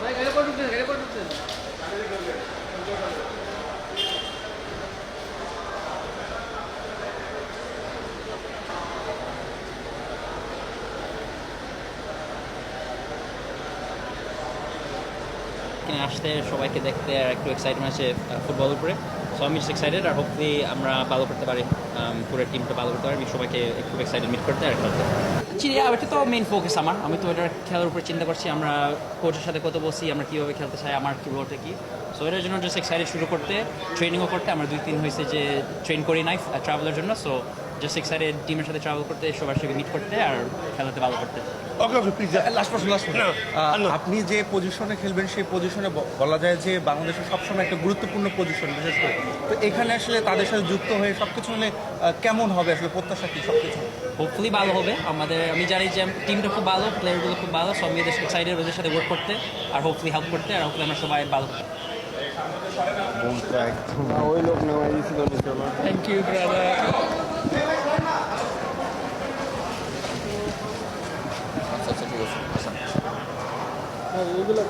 ভাই গাড়ি করে ঢুকছেন গাড়ি করে ঢুকছেন। এখানে আসতে সবাইকে দেখতে আর একটু এক্সাইটমেন্ট আছে ফুটবল উপরে। সো আমি এক্সাইটেড আর হোপফুলি আমরা ভালো করতে পারি। Um, পুরো টিমটা ভালো করতে পারি সবাইকে একটু এক্সাইটেড মিট করতে আর খেলতে চিনি এটা তো মেইন ফোকাস আমার। আমি তো এটার খেলার উপরে চিন্তা করছি আমরা কোচের সাথে কত বসি আমরা কীভাবে খেলতে চাই আমার কী রোলটা কি? সো এটার জন্য জাস্ট এক্সাইটেড শুরু করতে ট্রেনিংও করতে আমরা দুই তিন হয়েছে যে ট্রেন করি নাই ট্রাভেলের জন্য। সো জাস্ট এক্সাইটেড টিমের সাথে ট্রাভেল করতে সবার সাথে মিট করতে আর খেলাতে ভালো করতে। ওকে ওকে প্লিজ লাস্ট প্রশ্ন লাস্ট আপনি যে পজিশনে খেলবেন সেই পজিশনে বলা যায় যে বাংলাদেশের সবসময় একটা গুরুত্বপূর্ণ পজিশন বিশেষ করে। তো এখানে আসলে তাদের সাথে যুক্ত হয়ে সবকিছু মানে কেমন হবে আসলে প্রত্যাশা কি সবকিছু? হোপফুলি ভালো হবে। আমাদের আমি জানি যে টিমটা খুব ভালো প্লেয়ারগুলো খুব ভালো সব মেয়েদের এক্সাইটেড ওদের সাথে ওয়ার্ক করতে আর হোপফুলি হেল্প করতে আর হোপফুলি আমরা সবাই ভালো ওই লোক নামাই দিয়েছিল এইগুলো